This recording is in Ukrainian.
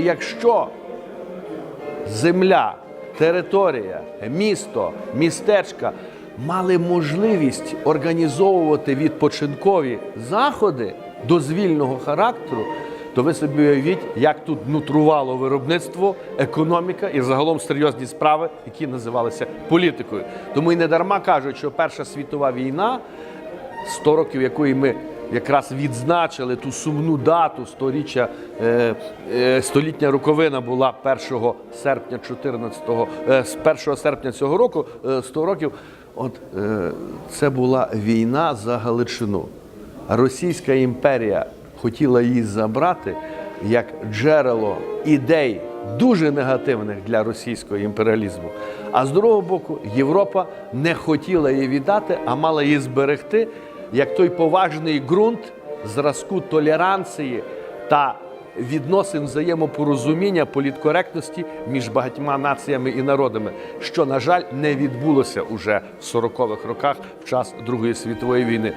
Якщо земля, територія, місто, містечка мали можливість організовувати відпочинкові заходи дозвільного характеру, то ви собі уявіть, як тут нутрувало виробництво, економіка і загалом серйозні справи, які називалися політикою. Тому і не дарма кажуть, що Перша світова війна 100 років якої ми якраз відзначили ту сумну дату, сторіччя, е, е, столітня роковина була 1 серпня 14, е, з 1 серпня цього року, е, 100 років. От це була війна за Галичину. Російська імперія хотіла її забрати як джерело ідей дуже негативних для російського імперіалізму. А з другого боку, Європа не хотіла її віддати, а мала її зберегти як той поважний ґрунт зразку толеранції та відносин взаємопорозуміння, політкоректності між багатьма націями і народами, що, на жаль, не відбулося уже в 40-х роках в час Другої світової війни.